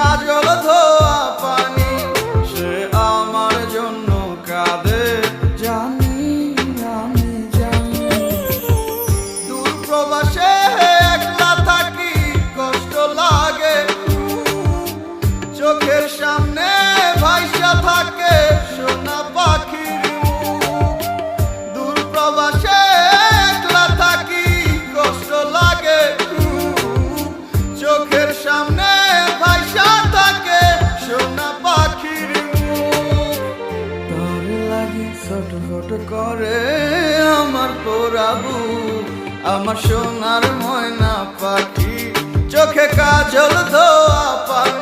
কাজল সে আমার জন্য জানি, আমি জানি। একলা থাকি, কষ্ট লাগে। চোখের সামনে ভাইসা থাকে একলা থাকি, কষ্ট লাগে। চোখের সামনে ছটফট করে আমার পোড়াবু আমার সোনার ময়না পাখি। চোখে কাজল ধোয়া পাখি।